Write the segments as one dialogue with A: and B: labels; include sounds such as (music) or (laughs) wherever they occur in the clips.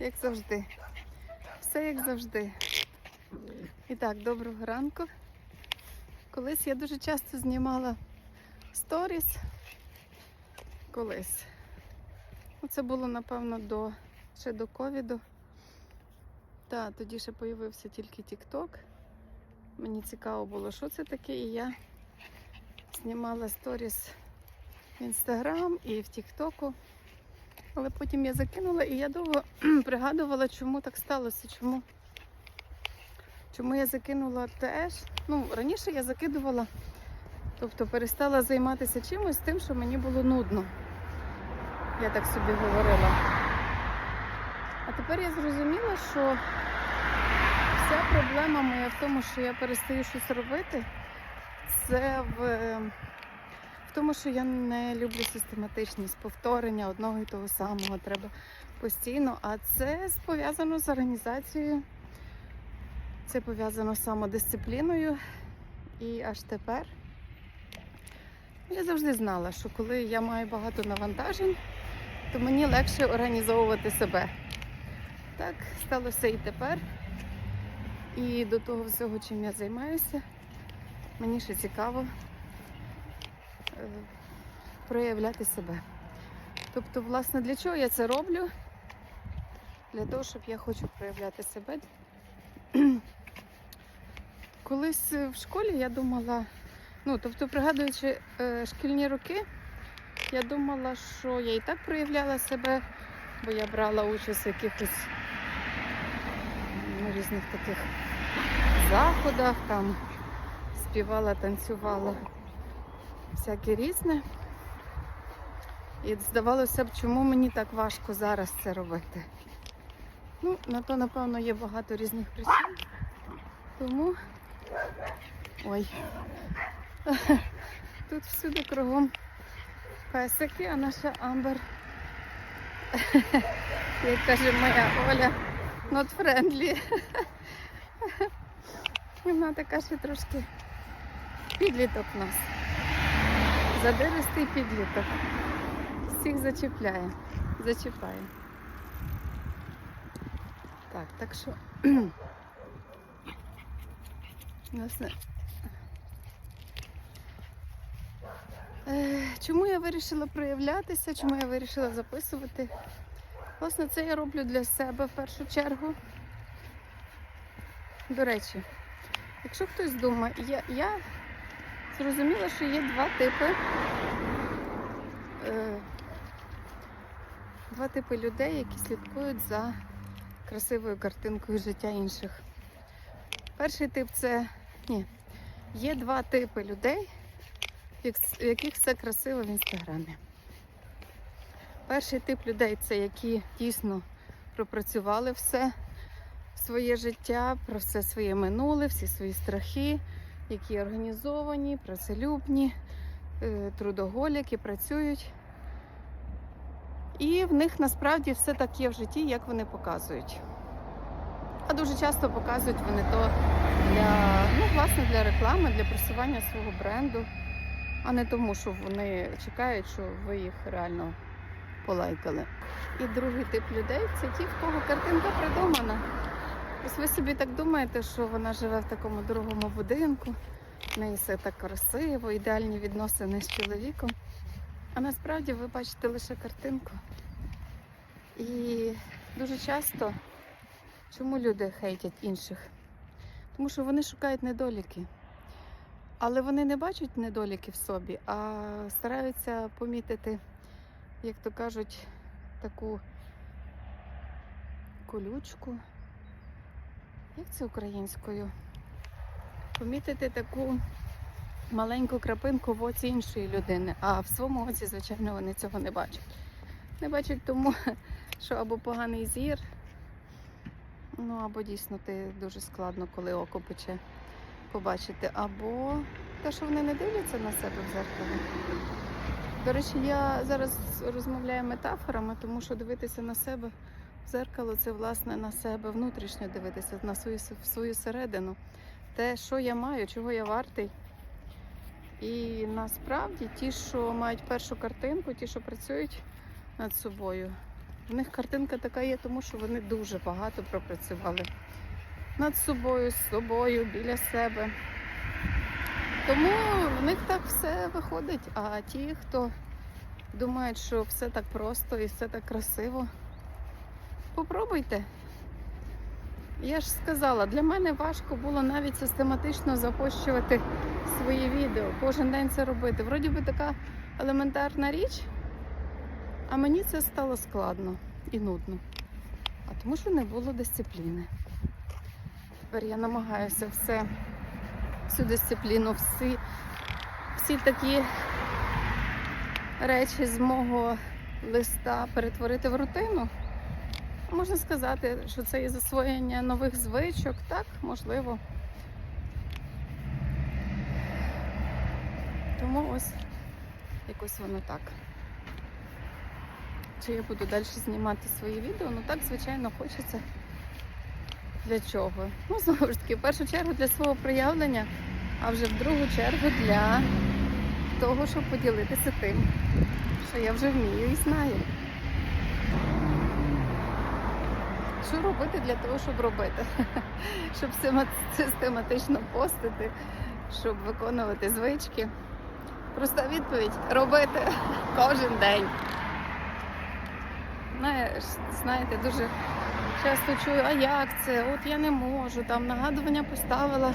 A: як завжди. Все як завжди. І так, доброго ранку. Колись я дуже часто знімала сторіс. Колись. Ну, Це було, напевно, до, ще до ковіду. Так, тоді ще появився тільки TikTok. Мені цікаво було, що це таке, і я знімала сторіс в Інстаграм і в Тіктоку. Але потім я закинула і я довго (clears throat) пригадувала, чому так сталося, чому, чому я закинула теж. Ну, раніше я закидувала, тобто перестала займатися чимось тим, що мені було нудно. Я так собі говорила. А тепер я зрозуміла, що вся проблема моя в тому, що я перестаю щось робити, це в, тому, що я не люблю систематичність, повторення одного і того самого. Треба постійно. А це пов'язано з організацією, це пов'язано з самодисципліною. І аж тепер я завжди знала, що коли я маю багато навантажень, то мені легше організовувати себе. Так сталося і тепер. І до того всього, чим я займаюся, мені ще цікаво проявляти себе. Тобто, власне, для чого я це роблю? Для того, щоб я хочу проявляти себе. (clears throat) Колись в школі я думала, ну, тобто, пригадуючи е, шкільні роки, я думала, що я і так проявляла себе, бо я брала участь в якихось ну, різних таких заходах, там співала, танцювала всяке різне. І здавалося б, чому мені так важко зараз це робити. Ну, на то, напевно, є багато різних причин. Тому. Ой. (laughs) Тут всюди кругом песики, а наша Амбер, (laughs) як каже моя Оля, not friendly. (laughs) Вона така ще трошки підліток нас. Задиристий підліток. Всіх зачіпляє, зачіпає. Так, так що. (clears throat) Власне. Е, Чому я вирішила проявлятися, чому я вирішила записувати? Власне, це я роблю для себе в першу чергу. До речі, якщо хтось думає, я, я зрозуміла, що є два типи. Е, два типи людей, які слідкують за красивою картинкою життя інших. Перший тип це ні. Є два типи людей, в яких все красиво в інстаграмі. Перший тип людей це які дійсно пропрацювали все своє життя, про все своє минуле, всі свої страхи, які організовані, працелюбні, е, трудоголіки, працюють. І в них насправді все так є в житті, як вони показують. А дуже часто показують вони то для, ну, власне, для реклами, для просування свого бренду, а не тому, що вони чекають, що ви їх реально полайкали. І другий тип людей це ті, в кого картинка придумана. Ось ви собі так думаєте, що вона живе в такому дорогому будинку, в неї все так красиво, ідеальні відносини з чоловіком. А насправді ви бачите лише картинку. І дуже часто чому люди хейтять інших? Тому що вони шукають недоліки. Але вони не бачать недоліки в собі, а стараються помітити, як то кажуть, таку колючку. Як це українською? Помітити таку маленьку крапинку в оці іншої людини, а в своєму оці, звичайно, вони цього не бачать. Не бачать тому, (laughs) що або поганий зір, ну або дійсно ти дуже складно, коли око пече побачити, або те, що вони не дивляться на себе в зеркало. До речі, я зараз розмовляю метафорами, тому що дивитися на себе зеркало це власне на себе внутрішньо дивитися, на свою, свою середину. Те, що я маю, чого я вартий. І насправді ті, що мають першу картинку, ті, що працюють над собою, В них картинка така є, тому що вони дуже багато пропрацювали над собою, з собою, біля себе. Тому в них так все виходить. А ті, хто думають, що все так просто і все так красиво, попробуйте. Я ж сказала, для мене важко було навіть систематично запощувати свої відео, кожен день це робити. Вроді би така елементарна річ, а мені це стало складно і нудно. А тому що не було дисципліни. Тепер я намагаюся все, всю дисципліну, всі, всі такі речі з мого листа перетворити в рутину. Можна сказати, що це і засвоєння нових звичок, так, можливо. Тому ось якось воно так. Чи я буду далі знімати свої відео? Ну так, звичайно, хочеться. Для чого? Ну, (laughs) знову ж таки, в першу чергу для свого проявлення, а вже в другу чергу для того, щоб поділитися тим, що я вже вмію і знаю. Що робити для того, щоб робити? (laughs) Щоб систематично постити, щоб виконувати звички. Проста відповідь робити (laughs) кожен день. Знаєте, дуже часто чую, а як це? От я не можу, там нагадування поставила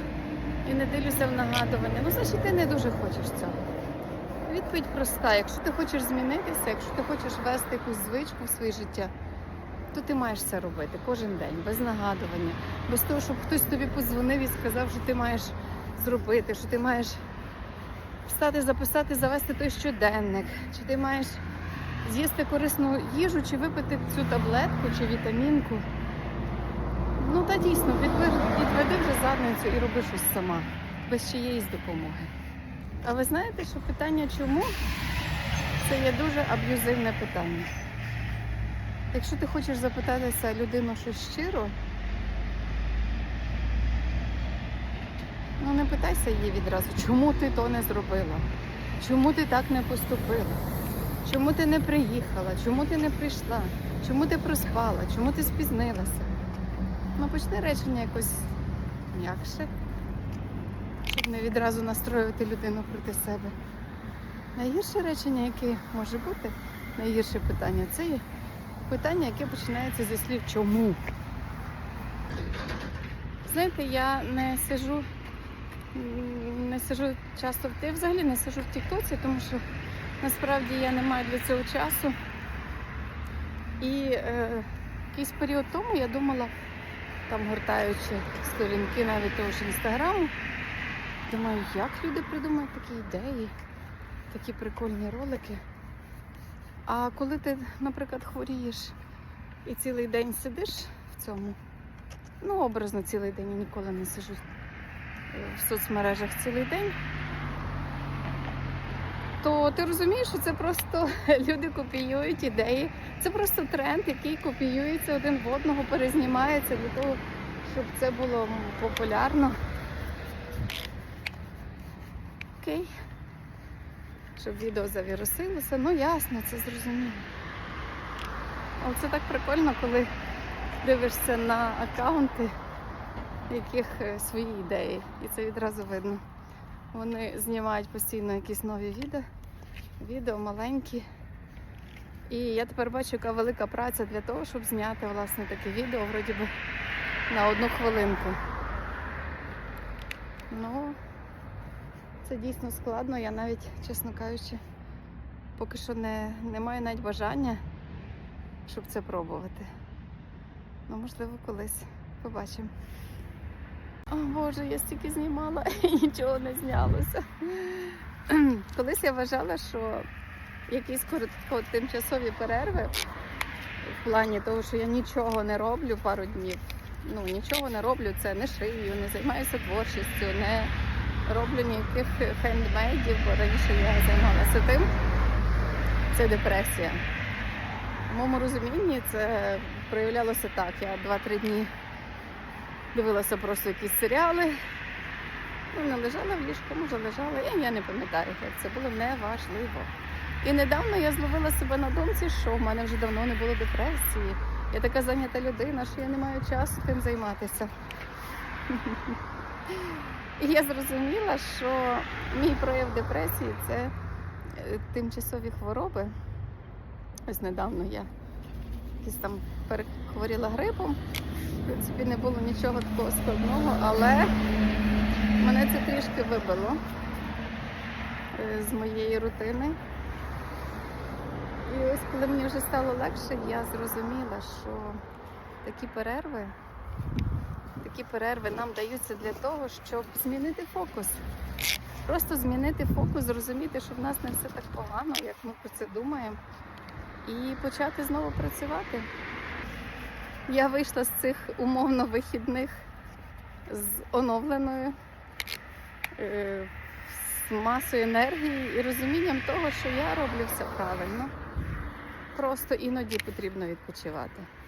A: і не дивлюся в нагадування. Ну, значить, ти не дуже хочеш цього. Відповідь проста. Якщо ти хочеш змінитися, якщо ти хочеш вести якусь звичку в своє життя, то ти маєш це робити кожен день, без нагадування, без того, щоб хтось тобі подзвонив і сказав, що ти маєш зробити, що ти маєш встати, записати, завести той щоденник, чи ти маєш з'їсти корисну їжу, чи випити цю таблетку, чи вітамінку. Ну та дійсно, відведи вже задницю і роби щось сама, без чиєїсь допомоги. А ви знаєте, що питання чому це є дуже аб'юзивне питання. Якщо ти хочеш запитатися людину щось щиро, ну не питайся її відразу, чому ти то не зробила, чому ти так не поступила, чому ти не приїхала, чому ти не прийшла, чому ти проспала, чому ти спізнилася. Ну почни речення якось м'якше, щоб не відразу настроювати людину проти себе. Найгірше речення, яке може бути, найгірше питання, це є питання, яке починається зі слів чому. Знаєте, я не сижу, не сижу часто в я взагалі не сижу в Тіктоці, тому що насправді я не маю для цього часу. І е, якийсь період тому я думала, там гортаючи сторінки навіть того ж інстаграму, думаю, як люди придумають такі ідеї, такі прикольні ролики. А коли ти, наприклад, хворієш і цілий день сидиш в цьому, ну образно цілий день я ніколи не сижу е, в соцмережах цілий день, то ти розумієш, що це просто (laughs) люди копіюють ідеї. Це просто тренд, який копіюється один в одного, перезнімається для того, щоб це було популярно. Окей щоб відео завірусилося. Ну ясно, це зрозуміло. Але це так прикольно, коли дивишся на аккаунти, яких е, свої ідеї. І це відразу видно. Вони знімають постійно якісь нові відео, відео маленькі. І я тепер бачу, яка велика праця для того, щоб зняти власне таке відео, вроді би на одну хвилинку. Ну, це дійсно складно. Я навіть, чесно кажучи, поки що не, не маю навіть бажання, щоб це пробувати. Ну, можливо, колись побачимо. О Боже, я стільки знімала (laughs) і нічого не знялося. (clears throat) Колись я вважала, що якісь коротко тимчасові перерви в плані того, що я нічого не роблю пару днів. Ну, нічого не роблю, це не шию, не займаюся творчістю, не роблю ніяких хендмейдів, бо раніше я займалася тим. Це депресія. В моєму розумінні це проявлялося так. Я 2-3 дні дивилася просто якісь серіали. Ну, не лежала в ліжку, може лежала. Я, я не пам'ятаю, як це було неважливо. І недавно я зловила себе на думці, що в мене вже давно не було депресії. Я така зайнята людина, що я не маю часу тим займатися. І я зрозуміла, що мій прояв депресії це е, тимчасові хвороби. Ось недавно я якось там перехворіла грипом. В принципі, не було нічого такого складного, але мене це трішки вибило е, з моєї рутини. І ось коли мені вже стало легше, я зрозуміла, що такі перерви, такі перерви нам даються для того, щоб змінити фокус. Просто змінити фокус, зрозуміти, що в нас не все так погано, як ми про це думаємо, і почати знову працювати. Я вийшла з цих умовно вихідних з оновленою, е, з масою енергії і розумінням того, що я роблю все правильно. Просто іноді потрібно відпочивати.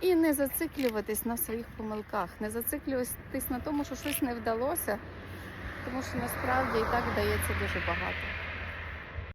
A: І не зациклюватись на своїх помилках, не зациклюватись на тому, що щось не вдалося, тому що насправді і так вдається дуже багато.